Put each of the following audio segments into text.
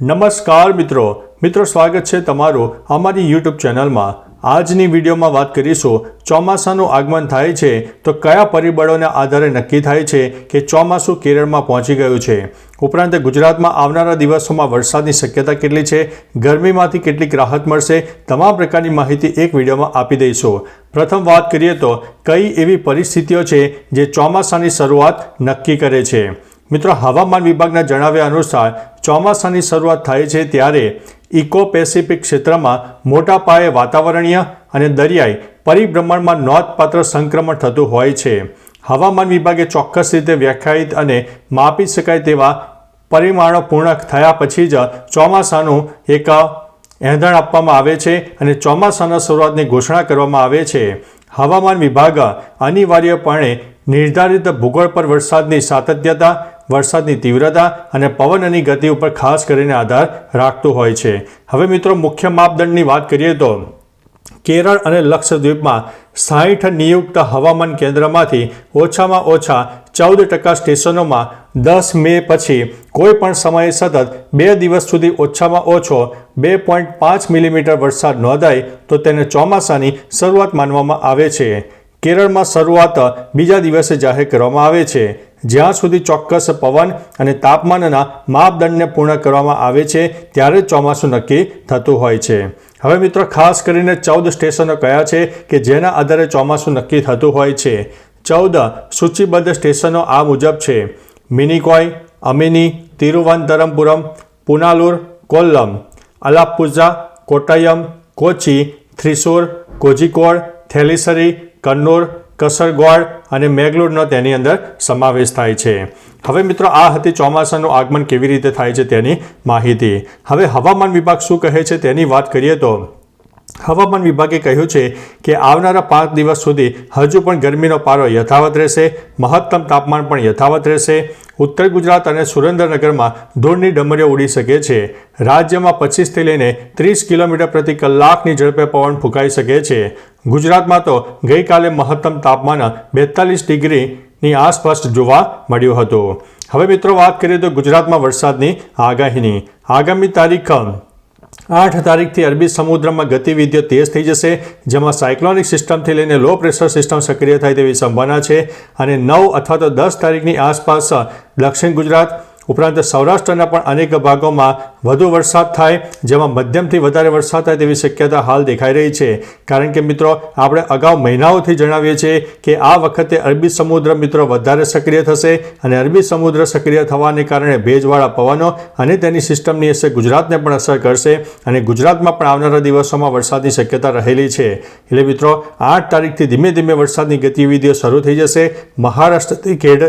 નમસ્કાર મિત્રો. મિત્રો, સ્વાગત છે તમારું અમારી યુટ્યુબ ચેનલમાં. આજની વિડીયોમાં વાત કરીશું, ચોમાસાનું આગમન થાય છે તો કયા પરિબળોના આધારે નક્કી થાય છે કે ચોમાસું કેરળમાં પહોંચી ગયું છે? ઉપરાંત ગુજરાતમાં આવનારા દિવસોમાં વરસાદની શક્યતા કેટલી છે? ગરમીમાંથી કેટલીક રાહત મળશે? તમામ પ્રકારની માહિતી એક વિડીયોમાં આપી દઈશું. પ્રથમ વાત કરીએ તો, કઈ એવી પરિસ્થિતિઓ છે જે ચોમાસાની શરૂઆત નક્કી કરે છે? મિત્રો, હવામાન વિભાગના જણાવ્યા અનુસાર ચોમાસાની શરૂઆત થાય છે ત્યારે ઇકો પેસિફિક ક્ષેત્રમાં મોટા પાયે વાતાવરણીય અને દરિયાઈ પરિભ્રમણમાં નોંધપાત્ર સંક્રમણ થતું હોય છે. હવામાન વિભાગે ચોક્કસ રીતે વ્યાખ્યાયિત અને માપી શકાય તેવા પરિમાણો પૂર્ણ થયા પછી જ ચોમાસાનું એક એંધણ આપવામાં આવે છે અને ચોમાસાના શરૂઆતની ઘોષણા કરવામાં આવે છે. હવામાન વિભાગ અનિવાર્યપણે નિર્ધારિત ભૂગોળ પર વરસાદની સાતત્યતા વરસાદની તીવ્રતા અને પવનની ગતિ ઉપર ખાસ કરીને આધાર રાખતું હોય છે. હવે મિત્રો મુખ્ય માપદંડની વાત કરીએ તો કેરળ અને લક્ષદ્વીપમાં સાહીઠ નિયુક્ત હવામાન કેન્દ્રમાંથી ઓછામાં ઓછા ચૌદ ટકા સ્ટેશનોમાં દસ મે પછી કોઈ પણ સમયે સતત બે દિવસ સુધી ઓછામાં ઓછો બે પોઈન્ટ પાંચ મિલીમીટર વરસાદ નોંધાય તો તેને ચોમાસાની શરૂઆત માનવામાં આવે છે. કેરળમાં શરૂઆત બીજા દિવસે જાહેર કરવામાં આવે છે. જ્યાં સુધી ચોક્કસ પવન અને તાપમાનના માપદંડને પૂર્ણ કરવામાં આવે છે, ત્યારે જ ચોમાસું નક્કી થતું હોય છે. હવે મિત્રો, ખાસ કરીને ચૌદ સ્ટેશનો કયા છે કે જેના આધારે ચોમાસું નક્કી થતું હોય છે? ચૌદ સૂચિબદ્ધ સ્ટેશનો આ મુજબ છે. મિનિકોય, અમિની તિરુવનંતરમપુરમ પુનાલુર, કોલ્લમ, અલાપુઝા, કોટ્ટયમ, કોચી, થ્રિસુર, કોઝિકોડ, થેલિસરી, કન્નૂર કસરગોડ અને મેંગલોરનો તેની અંદર સમાવેશ થાય છે. હવે મિત્રો, આ હતી ચોમાસાનું આગમન કેવી રીતે થાય છે તેની માહિતી. હવે હવામાન વિભાગ શું કહે છે તેની વાત કરીએ તો, હવામાન વિભાગે કહ્યું છે કે આવનારા પાંચ દિવસ સુધી હજુ પણ ગરમીનો પારો યથાવત રહેશે, મહત્તમ તાપમાન પણ યથાવત રહેશે ઉત્તર ગુજરાત અને સુરેન્દ્રનગરમાં ધૂળની ડમરીઓ ઉડી શકે છે. રાજ્યમાં પચીસથી લઈને ત્રીસ કિલોમીટર પ્રતિ કલાકની ઝડપે પવન ફૂંકાઈ શકે છે. ગુજરાતમાં તો ગઈકાલે મહત્તમ તાપમાન બેતાલીસ ડિગ્રીની આસપાસ જોવા મળ્યું હતું. હવે મિત્રો વાત કરીએ તો ગુજરાતમાં વરસાદની આગાહીની. આગામી તારીખ આઠ તારીખથી અરબી સમુદ્રમાં ગતિવિધિઓ તેજ થઈ જશે, જેમાં સાયક્લોનિક સિસ્ટમથી લઈને લો પ્રેશર સિસ્ટમ સક્રિય થાય તેવી સંભાવના છે. અને નવ અથવા તો દસ તારીખની આસપાસ દક્ષિણ ગુજરાત ઉપરાંત સૌરાષ્ટ્રના પણ અનેક ભાગોમાં વધુ વરસાદ થાય, જેમાં મધ્યમથી વધારે વરસાદ થાય તેવી શક્યતા હાલ દેખાઈ રહી છે. કારણ કે મિત્રો, આપણે અગાઉ મહિનાઓથી જણાવીએ છીએ કે આ વખતે અરબી સમુદ્ર મિત્રો વધારે સક્રિય થશે અને અરબી સમુદ્ર સક્રિય થવાને કારણે ભેજવાળા પવનો અને તેની સિસ્ટમની અસર ગુજરાતને પણ અસર કરશે અને ગુજરાતમાં પણ આવનારા દિવસોમાં વરસાદની શક્યતા રહેલી છે. એટલે મિત્રો, આઠ તારીખથી ધીમે ધીમે વરસાદની ગતિવિધિઓ શરૂ થઈ જશે. મહારાષ્ટ્રથી કેડ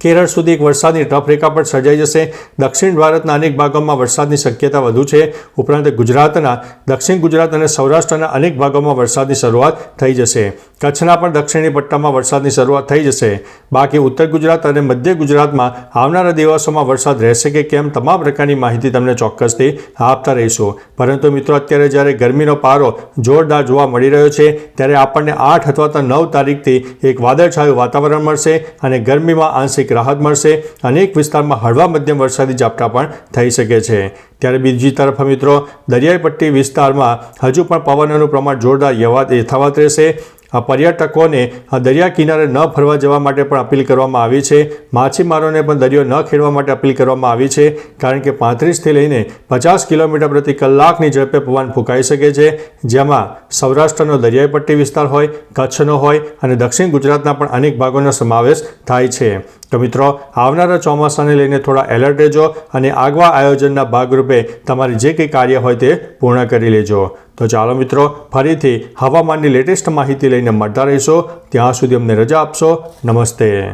કેરળ સુધી એક વરસાદની રેખા પણ સર્જાઈ જશે. દક્ષિણ ભારતના અનેક ભાગોમાં વરસાદની શક્યતા વધુ છે. ઉપરાંત ગુજરાતના, દક્ષિણ ગુજરાત અને સૌરાષ્ટ્રના અનેક ભાગોમાં વરસાદની શરૂઆત થઈ જશે. કચ્છના પણ દક્ષિણી પટ્ટામાં વરસાદની શરૂઆત થઈ જશે. બાકી ઉત્તર ગુજરાત અને મધ્ય ગુજરાતમાં આવનારા દિવસોમાં વરસાદ રહેશે કે કેમ તમામ પ્રકારની માહિતી તમને ચોક્કસથી આપતા રહીશું. પરંતુ મિત્રો, અત્યારે જ્યારે ગરમીનો પારો જોરદાર જોવા મળી રહ્યો છે, ત્યારે આપણને આઠ અથવા તો નવ તારીખથી એક વાદળછાયું વાતાવરણ મળશે અને ગરમીમાં આંશિક રાહત મળશે. અનેક વિસ્તારમાં હળવા મધ્યમ વરસાદી ઝાપટા પણ થઈ શકે છે. ત્યારે બીજી તરફ મિત્રો દરિયાઈ પટ્ટી વિસ્તારમાં હજુ પણ પવનનું પ્રમાણ જોરદાર યથાવત યથાવત રહેશે. આ પર્યટકોને દરિયા કિનારે ન ફરવા જવા માટે પણ અપીલ કરવામાં આવી છે. માછીમારોને પણ દરિયો ન ખેડવા માટે અપીલ કરવામાં આવી છે. કારણ કે પાંત્રીસથી લઈને પચાસ કિલોમીટર પ્રતિ કલાકની ઝડપે પવન ફૂંકાઈ શકે છે. જેમાં સૌરાષ્ટ્રનો દરિયાઈ પટ્ટી વિસ્તાર હોય, કચ્છનો હોય અને દક્ષિણ ગુજરાતના પણ અનેક ભાગોનો સમાવેશ થાય છે. તો મિત્રો, આવનારા ચોમાસાને લઈને થોડા એલર્ટ રહેજો અને આગવા આયોજનના ભાગરૂપે તમારી જે કંઈ કાર્ય હોય તે પૂર્ણ કરી લેજો. તો ચાલો મિત્રો, ફરીથી હવામાનની લેટેસ્ટ માહિતી લઈને મળતા રહીશો. ત્યાં સુધી અમને રજા આપશો. નમસ્તે.